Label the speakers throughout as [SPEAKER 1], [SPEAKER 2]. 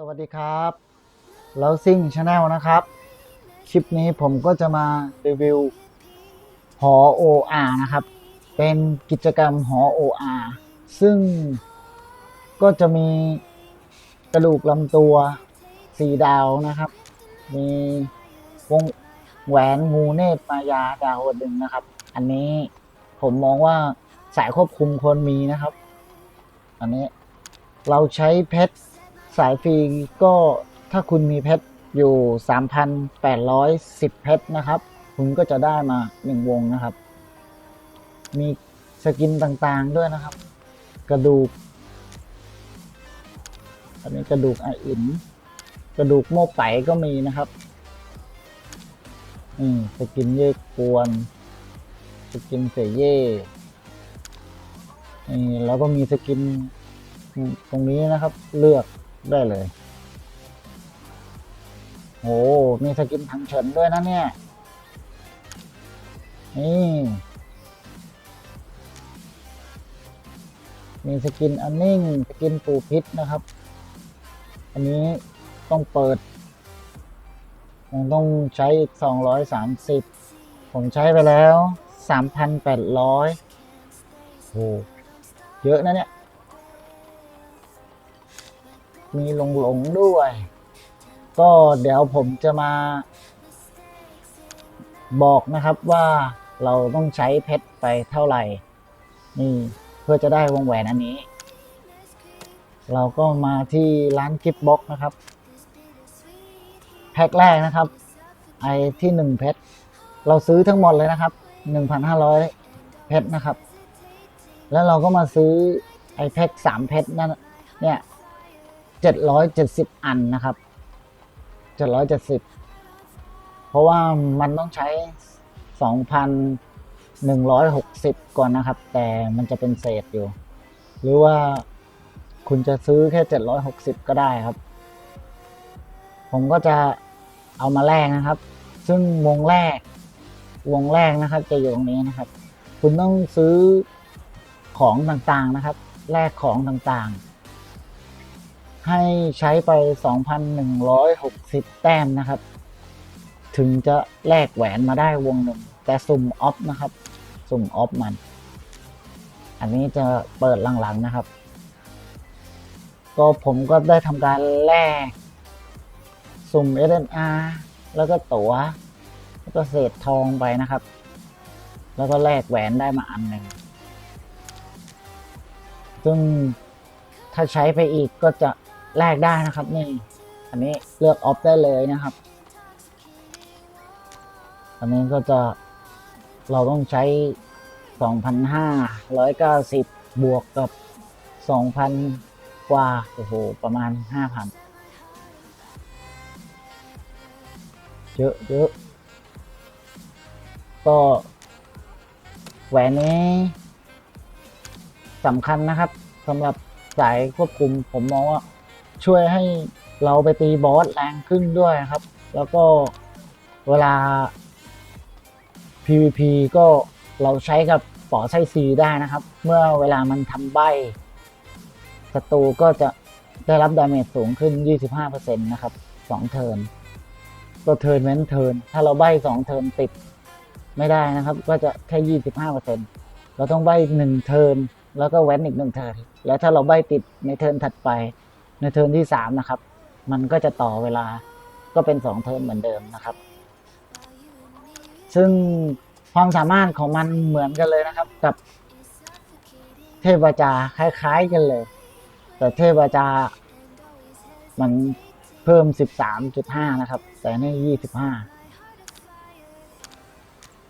[SPEAKER 1] สวัสดีครับเราซิ่งชาแนลนะครับ คลิปนี้ผมก็จะมารีวิวหอ OR นะครับ เป็นกิจกรรมหอ OR ซึ่งก็จะมีกระดูกลำตัวสีดาวนะครับ มีวงแหวนงูเนตรมายาดาวดึงนะครับ อันนี้ผมมองว่าสายควบคุมควรมีนะครับ อันนี้เราใช้เพชร สายฟรีก็ถ้าคุณมีเพชรอยู่ 3,810 เพชรนะครับ คุณก็จะได้มา 1 วงนะครับ มีสกินต่างๆด้วยนะครับ กระดูก อันนี้กระดูกไออินกระดูกโม่ไปก็มีนะครับนี่สกินเย่กวนสกินเสยเย่นี่แล้วก็มีสกินตรงนี้นะครับ เลือก ได้เลยโอ้มีสกินถังเฉินด้วยนะเนี่ย นี่ มีสกินอันนิ่ง สกินปูพิษนะครับ อันนี้ต้องเปิดยังต้องใช้อีก 230 ผมใช้ไปแล้ว 3,800โอ้เยอะนะเนี่ย มีหลงหลงๆด้วย ก็เดี๋ยวผมจะมา บอกนะครับว่าเราต้องใช้เพชรไปเท่าไหร่ นี่เพื่อจะได้วงแหวนอันนี้ เราก็มาที่ร้านกิฟบ็อกนะครับ แพ็คแรกนะครับ ไอที่หนึ่งเพชรเราซื้อทั้งหมดเลยนะครับหนึ่งพันห้าร้อยเพชรนะครับ แล้วเราก็มาซื้อไอแพ็คสามเพชรนั่นเนี่ย เจ็ดร้อยเจ็ดสิบอันนะครับเจ็ดร้อยเจ็ดสิบเพราะว่ามันต้องใช้สองพันหนึ่งร้อยหกสิบก่อนนะครับ แต่มันจะเป็นเศษอยู่ หรือว่าคุณจะซื้อแค่เจ็ดร้อยหกสิบก็ได้ครับ ผมก็จะเอามาแลกนะครับ ซึ่งวงแรก วงแรกนะครับ จะอยู่ตรงนี้นะครับ คุณต้องซื้อของต่างๆนะครับ แลกของต่างๆ ให้ใช้ไป 2,160 แต้มนะครับ ถึงจะแลกแหวนมาได้วงหนึ่ง แต่สุ่มออฟนะครับ สุ่มออฟมัน อันนี้จะเปิดหลังๆนะครับ ก็ผมก็ได้ทำการแลก สุ่ม SNR แล้วก็ตั๋ว แล้วก็เศษทองไปนะครับ แล้วก็แลกแหวนได้มาอันหนึ่งซึ่งถ้าใช้ไปอีกก็จะ แลกได้นะครับนี่อันนี้เลือกออฟได้เลยนะครับ อันนี้ก็จะเราต้องใช้ 2,590 บวกกับ 2,000 กว่า โอ้โห ประมาณ 5,000 เยอะเยอะก็แหวนนี้สำคัญนะครับสำหรับสายควบคุมผมมองว่า ช่วยให้เราไปตีบอสแรงขึ้นด้วยครับ แล้วก็เวลา PVP ก็เราใช้กับปอไส้ซีได้นะครับ เมื่อเวลามันทำใบศัตรูก็จะได้รับดาเมจสูงขึ้น 25%นะครับ 2 เทิร์นก็เทิร์นเว้นเทิร์นถ้าเราใบสองเทิร์นติดไม่ได้นะครับ ก็จะแค่ยี่สิบห้าเปอร์เซ็นเราต้องใบหนึ่งเทิร์นแล้วก็เว้นอีกหนึ่งเทิร์นแล้วถ้าเราใบติดในเทิร์นถัดไป ในเทิร์นที่สามนะครับ มันก็จะต่อเวลาก็เป็นสองเทิร์นเหมือนเดิมนะครับ ซึ่งความสามารถของมันเหมือนกันเลยนะครับ กับเทพบาจาคล้ายๆกันเลย แต่เทพบาจา มันเพิ่ม 13.5 นะครับ แต่นี่25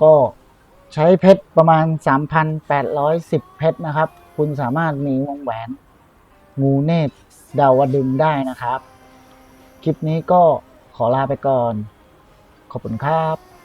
[SPEAKER 1] ก็ใช้เพชรประมาณ 3,810 เพชรนะครับ คุณสามารถมีวงแหวน งูเนตรดาวดึงได้นะครับ คลิปนี้ก็ขอลาไปก่อน ขอบคุณครับ